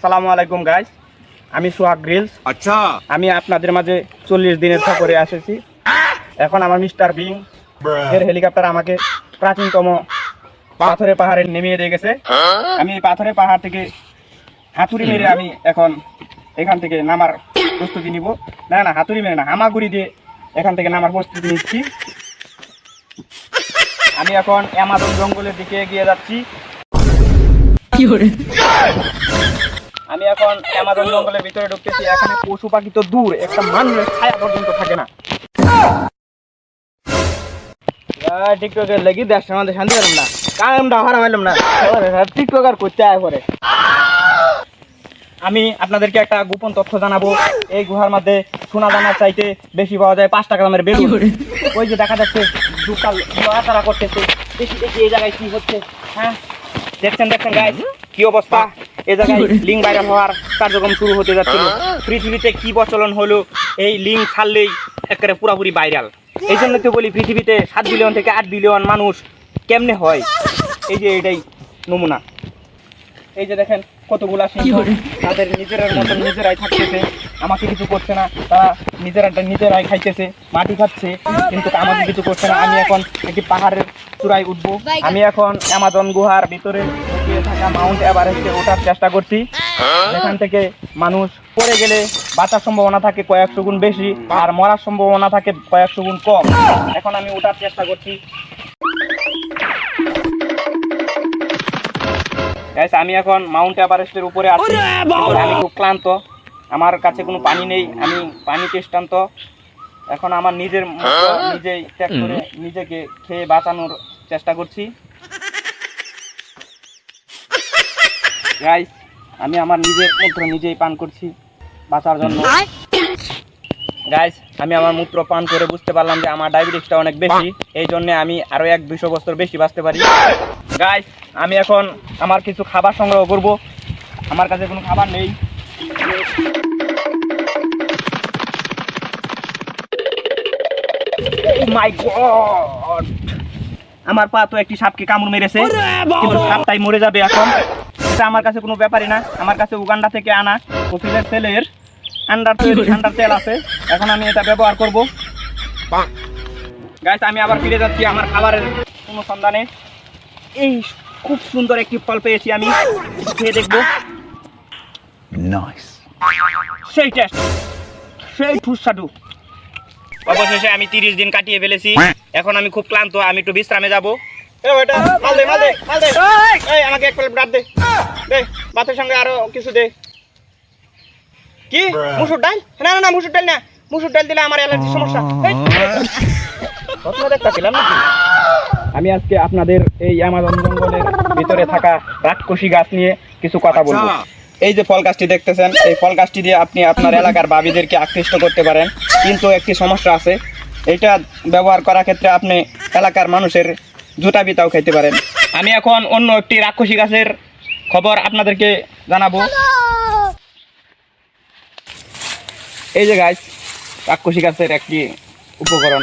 আসসালামু আলাইকুম গাইজ আমি সোহাগ গ্রিলস। আচ্ছা। আমি আপনাদের মাঝে চল্লিশ দিনের সফরে এসেছি। এখন আমার মিস্টার বিং এর হেলিকপ্টার আমাকে প্রাচীনতম পাথরে পাহাড়ে নেমিয়ে দিয়ে গেছে। আমি এই পাথরে পাহাড় থেকে হাতুড়ি মেরে আমি এখন এখান থেকে নামার প্রস্তুতি নিব। না না হাতুড়ি মেরে না হামাগুড়ি দিয়ে এখান থেকে নামার প্রস্তুতি নিচ্ছি। আমি এখন অ্যামাজন জঙ্গলের দিকে এগিয়ে যাচ্ছি। কি আমি এখন অ্যামাজন জঙ্গলের ভিতরে ঢুকতেছি এখানে পশু পাখি তো দূর একটা মানুষের ছায়া পর্যন্ত থাকে না। টিকটকের লাগি দেশের মধ্যে শান্তি পেলাম না। কামটা হারা পাইলাম না। টিকটক আর করতে আয় পরে। আমি আপনাদেরকে একটা গোপন তথ্য জানাব। এই গুহার মধ্যে সোনা দানার চাইতে বেশি পাওয়া যায় পাঁচ টাকা দামের বেলুন? ওই যে দেখা যাচ্ছে দুকাল করতেছে। দেখি দেখি এই জায়গায় কি হচ্ছে। হ্যাঁ? দেখছেন দেখছেন গাইস কি অবস্থা? এই জায়গায় লিঙ্ক ভাইরাল হওয়ার কার্যক্রম শুরু হতে যাচ্ছিল। পৃথিবীতে কি প্রচলন হলো এই লিঙ্ক ছাড়লেই একেবারে পুরাপুরি ভাইরাল এই জন্য তো বলি পৃথিবীতে সাত বিলিয়ন থেকে আট বিলিয়ন মানুষ কেমনে হয়? এই যে এটাই নমুনা। এই যে দেখেন কতগুলা সিংহ তাদের নিজের মতন নিজেরাই থাকতেছে। আমাকে কিছু করছে না তারা নিজেরা নিজেরাই খাইতেছে মাটি খাচ্ছে কিন্তু আমাকে কিছু করছে না। আমি এখন একটি পাহাড়ের চূড়ায় উঠবো। আমি এখন অ্যামাজন গুহার ভিতরে থাকা মাউন্ট এভারেস্টে ওঠার চেষ্টা করছি। এখান থেকে মানুষ পড়ে গেলে বাঁচার সম্ভাবনা থাকে কয়েকশো গুণ বেশি আর মরার সম্ভাবনা থাকে কয়েকশো গুণ কম। এখন আমি ওঠার চেষ্টা করছি। আমি এখন মাউন্ট এভারেস্টের উপরে আছি। আমি খুব ক্লান্ত। আমার কাছে কোনো পানি নেই আমি পানি তেষ্টান্ত এখন আমার নিজের মতো নিজেই ত্যাগ করে নিজেকে খেয়ে বাঁচানোর চেষ্টা করছি। গাইস আমি আমার নিজের মূত্র নিজেই পান করছি বাঁচার জন্য। গাইস আমি আমার মূত্র পান করে বুঝতে পারলাম যে আমার ডায়াবেটিসটা অনেক বেশি এই জন্য আমি আরও এক দুশো বছর বেশি বাঁচতে পারি। গাইস আমি এখন আমার কিছু খাবার সংগ্রহ করব। আমার কাছে কোনো খাবার নেই। মাই গড আমার পা তো একটি সাপকে কামড় মেরেছে কিন্তু সাপটাই মরে যাবে এখন। এটা আমার কাছে কোনো ব্যাপারই না। আমার কাছে উগান্ডা থেকে আনা কফিলের তেলের আন্ডার তৈরি আন্ডার তেল আছে। এখন আমি এটা ব্যবহার করব। গাছ আমি আবার ফিরে যাচ্ছি আমার খাবারের কোনো সন্ধানে এই খুব সুন্দর একটি ফল পেয়েছি আমি। খেয়ে দেখব। সেই টেস্ট সেই ঠুসাডু অবশেষে আমি তিরিশ দিন কাটিয়ে ফেলেছি। এখন আমি খুব ক্লান্ত আমি একটু বিশ্রামে যাব। এ বেটা, মাল দে, মাল দে, মাল দে। এই, আমাকে এক প্লেট ভাত দে। দে ভাতের সঙ্গে আরও কিছু দে। কি? মুসুর ডাল? না না না মুসুর ডাল না। মুসুর ডাল দিলে আমার অ্যালার্জির সমস্যা। এই, স্বপ্ন নাকি? আমি আজকে আপনাদের এই অ্যামাজন জঙ্গলের ভিতরে থাকা রাক্ষসী গাছ নিয়ে কিছু কথা বলব। আচ্ছা। এই যে ফল গাছটি দেখতেছেন এই ফল গাছটি দিয়ে আপনি আপনার এলাকার বাবিদেরকে আকৃষ্ট করতে পারেন। কিন্তু একটি সমস্যা আছে। এটা ব্যবহার করার ক্ষেত্রে আপনি এলাকার মানুষের জুতা বিতাও খাইতে পারেন। আমি এখন অন্য একটি রাক্ষসী গাছের খবর আপনাদেরকে জানাব। এই যে গাছ রাক্ষসী গাছের একটি উপকরণ।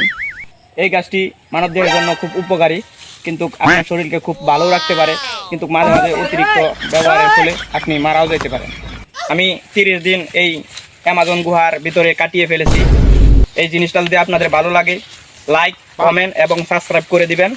এই গাছটি মানবদেহের জন্য খুব উপকারী, কিন্তু আপনার শরীরকে খুব ভালো রাখতে পারে, কিন্তু মাঝে মাঝে অতিরিক্ত ব্যবহারের ফলে আপনি মারাও যেতে পারেন। আমি তিরিশ দিন এই অ্যামাজন গুহার ভিতরে কাটিয়ে ফেলেছি। এই জিনিসটা যদি আপনাদের ভালো লাগে লাইক কমেন্ট এবং সাবস্ক্রাইব করে দিবেন।